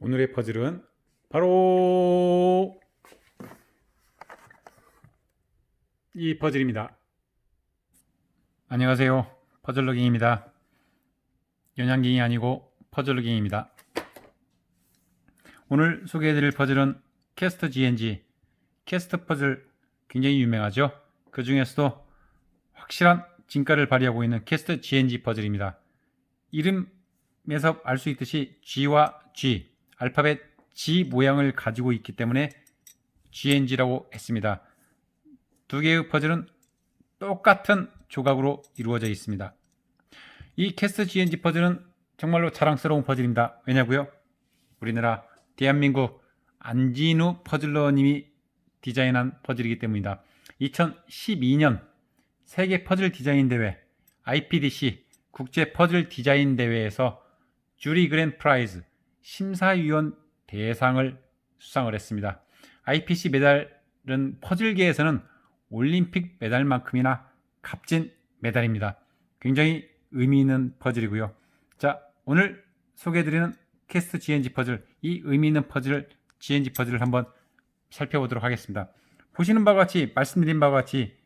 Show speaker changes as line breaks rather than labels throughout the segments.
오늘의 퍼즐은 바로 이 퍼즐입니다. 안녕하세요. 퍼즐러깅입니다. 연양깅이 아니고 퍼즐러깅입니다. 오늘 소개해드릴 퍼즐은 캐스트 GNG, 캐스트 퍼즐 굉장히 유명하죠. 그 중에서도 확실한 진가를 발휘하고 있는 캐스트 GNG 퍼즐입니다. 이름에서 알 수 있듯이 G와 G, 알파벳 G 모양을 가지고 있기 때문에 GNG라고 했습니다. 두 개의 퍼즐은 똑같은 조각으로 이루어져 있습니다. 이 캐스트 GNG 퍼즐은 정말로 자랑스러운 퍼즐입니다. 왜냐고요? 우리나라 대한민국 안진우 퍼즐러님이 디자인한 퍼즐이기 때문이다. 2012년 세계 퍼즐 디자인 대회 IPDC 국제 퍼즐 디자인 대회에서 주리 그랜 프라이즈 심사위원 대상을 수상을 했습니다. IPC 메달은 퍼즐계에서는 올림픽 메달만큼이나 값진 메달입니다. 굉장히 의미 있는 퍼즐이고요. 자, 오늘 소개해드리는 캐스트 GNG 퍼즐, 이 의미 있는 퍼즐, GNG 퍼즐을 한번 살펴보도록 하겠습니다. 보시는 바와 같이, 말씀드린 바와 같이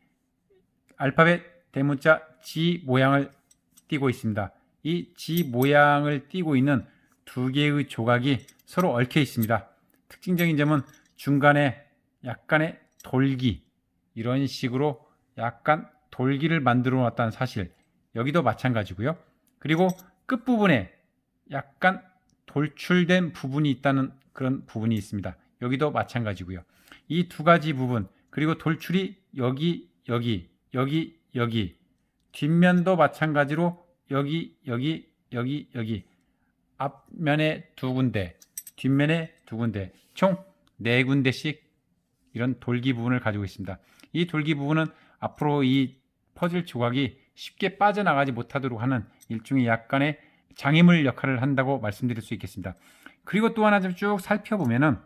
알파벳 대문자 G 모양을 띄고 있습니다. 이 G 모양을 띄고 있는 두 개의 조각이 서로 얽혀 있습니다. 특징적인 점은 중간에 약간의 돌기, 이런 식으로 약간 돌기를 만들어 놨다는 사실, 여기도 마찬가지고요. 그리고 끝부분에 약간 돌출된 부분이 있다는 그런 부분이 있습니다. 여기도 마찬가지고요. 이 두 가지 부분, 그리고 돌출이 여기, 여기, 여기, 여기, 뒷면도 마찬가지로 여기, 여기, 여기, 여기, 앞면에 두 군데, 뒷면에 두 군데, 총 네 군데씩 이런 돌기 부분을 가지고 있습니다. 이 돌기 부분은 앞으로 이 퍼즐 조각이 쉽게 빠져나가지 못하도록 하는 일종의 약간의 장애물 역할을 한다고 말씀드릴 수 있겠습니다. 그리고 또 하나 좀 쭉 살펴보면은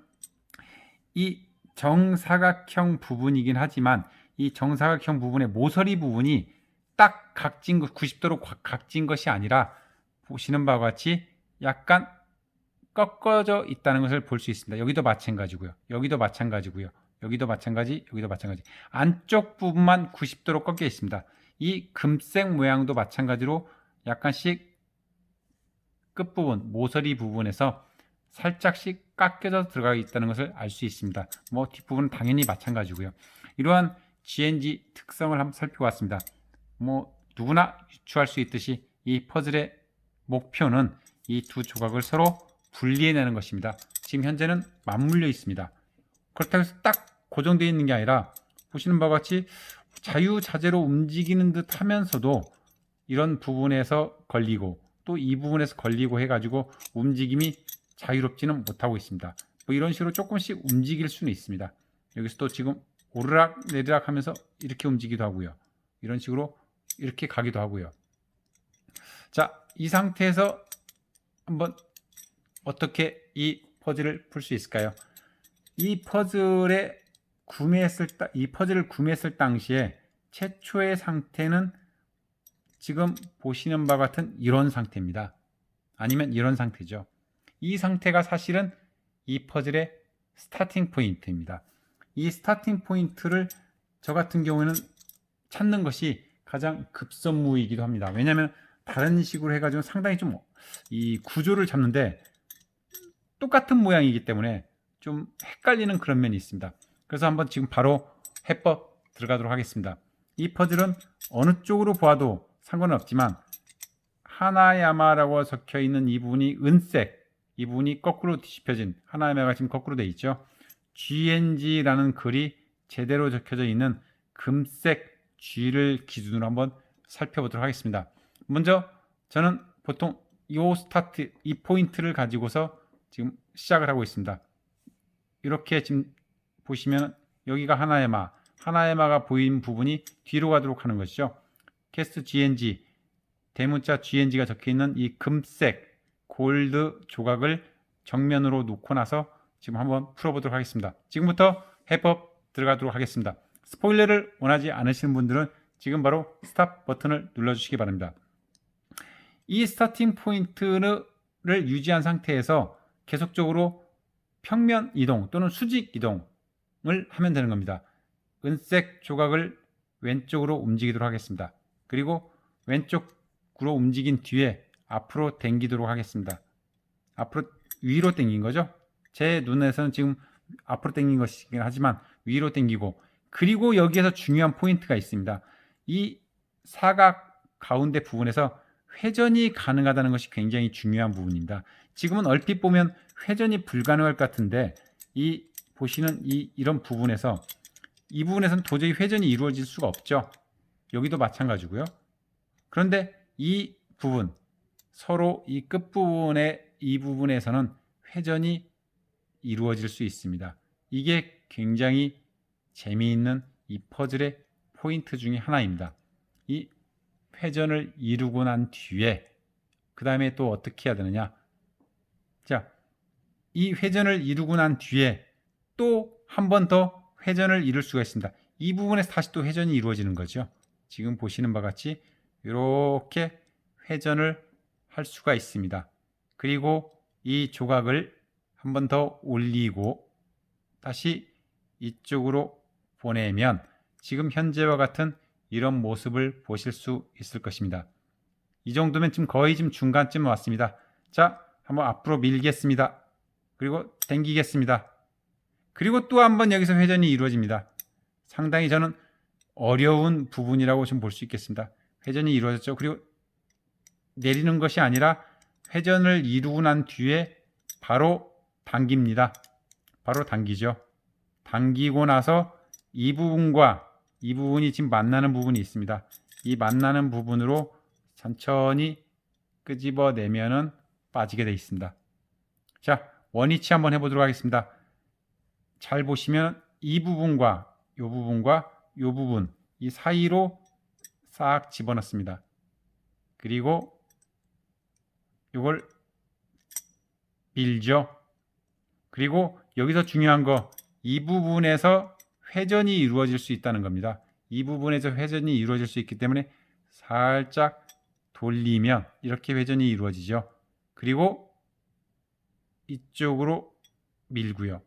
이 정사각형 부분이긴 하지만 이 정사각형 부분의 모서리 부분이 딱 각진 것 90도로 각진 것이 아니라 보시는 바와 같이 약간 꺾어져 있다는 것을 볼 수 있습니다. 여기도 마찬가지고요. 여기도 마찬가지고요. 여기도 마찬가지, 여기도 마찬가지. 안쪽 부분만 90도로 꺾여 있습니다. 이 금색 모양도 마찬가지로 약간씩 끝부분, 모서리 부분에서 살짝씩 깎여져 들어가 있다는 것을 알 수 있습니다. 뭐 뒷부분은 당연히 마찬가지고요. 이러한 GNG 특성을 한번 살펴봤습니다. 뭐 누구나 유추할 수 있듯이 이 퍼즐의 목표는 이 두 조각을 서로 분리해내는 것입니다. 지금 현재는 맞물려 있습니다. 그렇다고 해서 딱 고정되어 있는 게 아니라 보시는 바와 같이 자유자재로 움직이는 듯 하면서도 이런 부분에서 걸리고 또 이 부분에서 걸리고 해가지고 움직임이 자유롭지는 못하고 있습니다. 뭐 이런 식으로 조금씩 움직일 수는 있습니다. 여기서 또 지금 오르락 내리락 하면서 이렇게 움직이기도 하고요. 이런 식으로 이렇게 가기도 하고요. 자, 이 상태에서 한번 어떻게 이 퍼즐을 풀 수 있을까요? 이 퍼즐에 구매했을 다, 이 퍼즐을 구매했을 당시에 최초의 상태는 지금 보시는 바와 같은 이런 상태입니다. 아니면 이런 상태죠. 이 상태가 사실은 이 퍼즐의 스타팅 포인트입니다. 이 스타팅 포인트를 저 같은 경우에는 찾는 것이 가장 급선무이기도 합니다. 왜냐하면 다른 식으로 해가지고 상당히 좀 이 구조를 잡는데 똑같은 모양이기 때문에 좀 헷갈리는 그런 면이 있습니다. 그래서 한번 지금 바로 해법 들어가도록 하겠습니다. 이 퍼즐은 어느 쪽으로 보아도 상관은 없지만 하나야마라고 적혀 있는 이 부분이 은색, 이 부분이 거꾸로 뒤집혀진 하나야마가 지금 거꾸로 되어 있죠. GNG라는 글이 제대로 적혀져 있는 금색 G를 기준으로 한번 살펴보도록 하겠습니다. 먼저 저는 보통 이 스타트, 이 포인트를 가지고서 지금 시작을 하고 있습니다. 이렇게 지금 보시면 여기가 하나의 마, 하나의 마가 보이는 부분이 뒤로 가도록 하는 것이죠. 캐스트 GNG, 대문자 GNG가 적혀 있는 이 금색 골드 조각을 정면으로 놓고 나서 지금 한번 풀어보도록 하겠습니다. 지금부터 해법 들어가도록 하겠습니다. 스포일러를 원하지 않으시는 분들은 지금 바로 스탑 버튼을 눌러주시기 바랍니다. 이 스타팅 포인트를 유지한 상태에서 계속적으로 평면 이동 또는 수직 이동을 하면 되는 겁니다. 은색 조각을 왼쪽으로 움직이도록 하겠습니다. 그리고 왼쪽으로 움직인 뒤에 앞으로 당기도록 하겠습니다. 앞으로 위로 당긴 거죠. 제 눈에서는 지금 앞으로 당긴 것이긴 하지만 위로 당기고 그리고 여기에서 중요한 포인트가 있습니다. 이 사각 가운데 부분에서 회전이 가능하다는 것이 굉장히 중요한 부분입니다. 지금은 얼핏 보면 회전이 불가능할 것 같은데 이 보시는 이 이런 부분에서 이 부분에서는 도저히 회전이 이루어질 수가 없죠. 여기도 마찬가지고요. 그런데 이 부분 서로 이 끝부분의 이 부분에서는 회전이 이루어질 수 있습니다. 이게 굉장히 재미있는 이 퍼즐의 포인트 중에 하나입니다. 이 회전을 이루고 난 뒤에 그 다음에 또 어떻게 해야 되느냐? 자, 이 회전을 이루고 난 뒤에 또 한 번 더 회전을 이룰 수가 있습니다. 이 부분에서 다시 또 회전이 이루어지는 거죠. 지금 보시는 바와 같이 이렇게 회전을 할 수가 있습니다. 그리고 이 조각을 한 번 더 올리고 다시 이쪽으로 보내면 지금 현재와 같은 이런 모습을 보실 수 있을 것입니다. 이 정도면 지금 거의 지금 중간쯤 왔습니다. 자, 한번 앞으로 밀겠습니다. 그리고 당기겠습니다. 그리고 또 한번 여기서 회전이 이루어집니다. 상당히 저는 어려운 부분이라고 좀 볼 수 있겠습니다. 회전이 이루어졌죠. 그리고 내리는 것이 아니라 회전을 이루고 난 뒤에 바로 당깁니다. 바로 당기죠. 당기고 나서 이 부분과 이 부분이 지금 만나는 부분이 있습니다. 이 만나는 부분으로 천천히 끄집어내면은 빠지게 되어 있습니다. 자, 원위치 한번 해보도록 하겠습니다. 잘 보시면 이 부분과 이 부분과 이 부분 이 사이로 싹 집어넣습니다. 그리고 이걸 밀죠. 그리고 여기서 중요한 거 이 부분에서 회전이 이루어질 수 있다는 겁니다. 이 부분에서 회전이 이루어질 수 있기 때문에 살짝 돌리면 이렇게 회전이 이루어지죠. 그리고 이쪽으로 밀고요.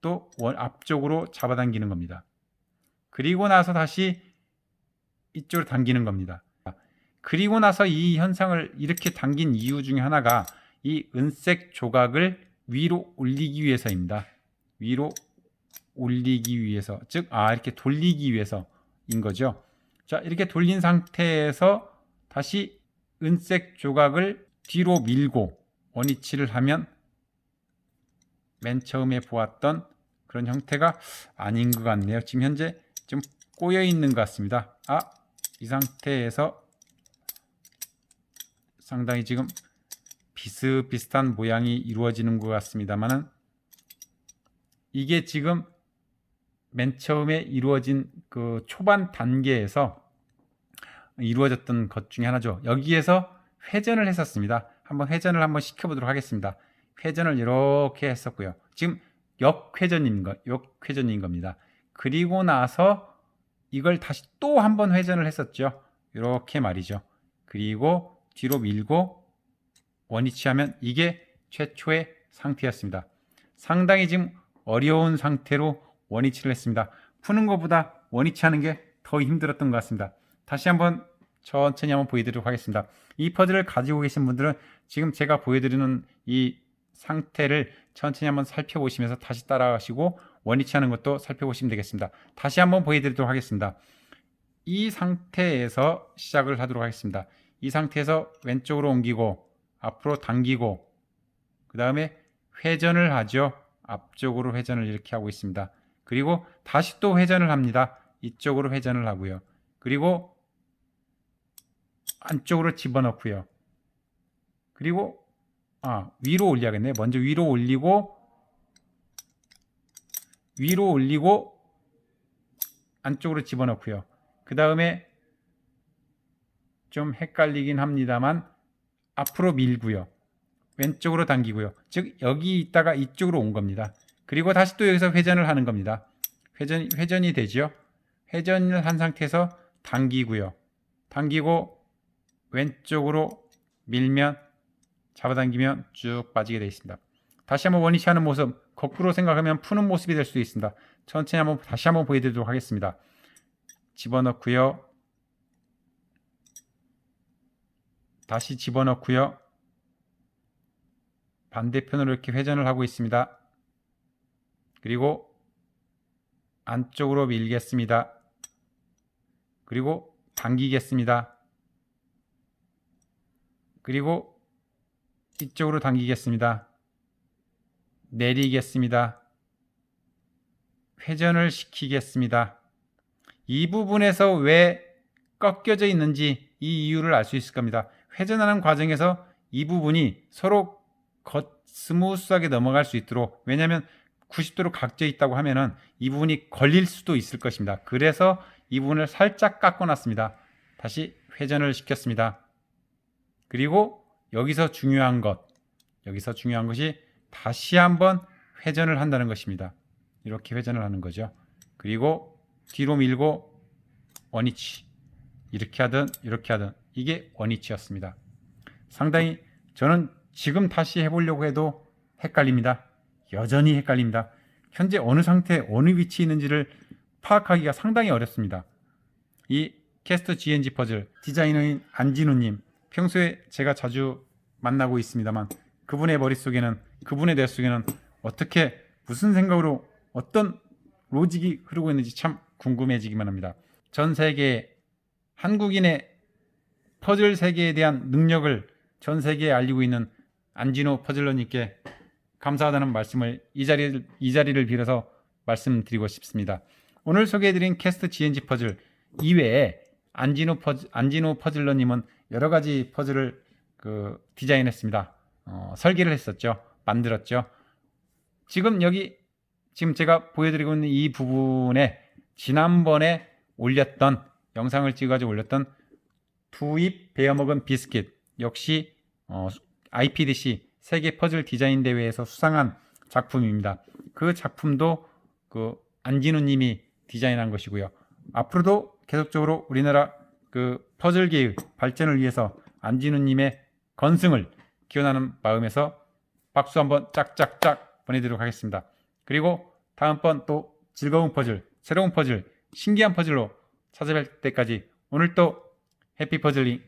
또 앞쪽으로 잡아당기는 겁니다. 그리고 나서 다시 이쪽으로 당기는 겁니다. 그리고 나서 이 현상을 이렇게 당긴 이유 중에 하나가 이 은색 조각을 위로 올리기 위해서입니다. 위로 올리기 위해서, 즉, 아, 이렇게 돌리기 위해서인 거죠. 자, 이렇게 돌린 상태에서 다시 은색 조각을 뒤로 밀고 원위치를 하면 맨 처음에 보았던 그런 형태가 아닌 것 같네요. 지금 현재 좀 꼬여 있는 것 같습니다. 아, 이 상태에서 상당히 지금 비슷비슷한 모양이 이루어지는 것 같습니다만은 이게 지금 맨 처음에 이루어진 그 초반 단계에서 이루어졌던 것 중에 하나죠. 여기에서 회전을 했었습니다. 한번 회전을 한번 시켜보도록 하겠습니다. 회전을 이렇게 했었고요. 지금 역회전인 거, 역회전인 겁니다. 그리고 나서 이걸 다시 또 한번 회전을 했었죠. 이렇게 말이죠. 그리고 뒤로 밀고 원위치하면 이게 최초의 상태였습니다. 상당히 지금 어려운 상태로 원위치를 했습니다. 푸는 것보다 원위치 하는 게 더 힘들었던 것 같습니다. 다시 한번 천천히 한번 보여드리도록 하겠습니다. 이 퍼즐을 가지고 계신 분들은 지금 제가 보여드리는 이 상태를 천천히 한번 살펴보시면서 다시 따라가시고 원위치 하는 것도 살펴보시면 되겠습니다. 다시 한번 보여드리도록 하겠습니다. 이 상태에서 시작을 하도록 하겠습니다. 이 상태에서 왼쪽으로 옮기고 앞으로 당기고 그 다음에 회전을 하죠. 앞쪽으로 회전을 이렇게 하고 있습니다. 그리고 다시 또 회전을 합니다. 이쪽으로 회전을 하고요. 그리고 안쪽으로 집어넣고요. 그리고 아 위로 올려야겠네요. 먼저 위로 올리고 위로 올리고 안쪽으로 집어넣고요. 그 다음에 좀 헷갈리긴 합니다만 앞으로 밀고요. 왼쪽으로 당기고요. 즉 여기 있다가 이쪽으로 온 겁니다. 그리고 다시 또 여기서 회전을 하는 겁니다. 회전, 회전이 되죠. 회전을 한 상태에서 당기고요. 당기고 왼쪽으로 밀면 잡아당기면 쭉 빠지게 되어 있습니다. 다시 한번 원위치 하는 모습 거꾸로 생각하면 푸는 모습이 될 수도 있습니다. 천천히 한번 다시 한번 보여드리도록 하겠습니다. 집어넣고요. 다시 집어넣고요. 반대편으로 이렇게 회전을 하고 있습니다. 그리고 안쪽으로 밀겠습니다. 그리고 당기겠습니다. 그리고 이쪽으로 당기겠습니다. 내리겠습니다. 회전을 시키겠습니다. 이 부분에서 왜 꺾여져 있는지 이 이유를 알 수 있을 겁니다. 회전하는 과정에서 이 부분이 서로 겉 스무스하게 넘어갈 수 있도록 왜냐하면 90도로 각져 있다고 하면은 이 부분이 걸릴 수도 있을 것입니다. 그래서 이 부분을 살짝 깎아 놨습니다. 다시 회전을 시켰습니다. 그리고 여기서 중요한 것, 여기서 중요한 것이 다시 한번 회전을 한다는 것입니다. 이렇게 회전을 하는 거죠. 그리고 뒤로 밀고 원위치 이렇게 하든 이렇게 하든 이게 원위치였습니다. 상당히 저는 지금 다시 해보려고 해도 헷갈립니다. 여전히 헷갈립니다. 현재 어느 상태, 어느 위치에 있는지를 파악하기가 상당히 어렵습니다. 이 캐스터 GNG 퍼즐 디자이너인 안진우님 평소에 제가 자주 만나고 있습니다만 그분의 머릿속에는 그분의 뇌 속에는 어떻게 무슨 생각으로 어떤 로직이 흐르고 있는지 참 궁금해지기만 합니다. 전 세계 한국인의 퍼즐 세계에 대한 능력을 전 세계에 알리고 있는 안진호 퍼즐러님께 감사하다는 말씀을 이 자리를 이 자리를 빌어서 말씀드리고 싶습니다. 오늘 소개해드린 캐스트 GNG 퍼즐 이외에 안진호 퍼즐, 안진호 퍼즐러님은 여러 가지 퍼즐을 그 디자인했습니다. 어, 설계를 했었죠. 만들었죠. 지금 여기 지금 제가 보여드리고 있는 이 부분에 지난번에 올렸던 영상을 찍어가지고 올렸던 투입 베어먹은 비스킷 역시 어, IPDC 세계 퍼즐 디자인 대회에서 수상한 작품입니다. 그 작품도 그 안진우 님이 디자인한 것이고요. 앞으로도 계속적으로 우리나라 그 퍼즐계의 발전을 위해서 안진우 님의 건승을 기원하는 마음에서 박수 한번 짝짝짝 보내드리도록 하겠습니다. 그리고 다음번 또 즐거운 퍼즐, 새로운 퍼즐, 신기한 퍼즐로 찾아뵐 때까지 오늘 또 해피 퍼즐링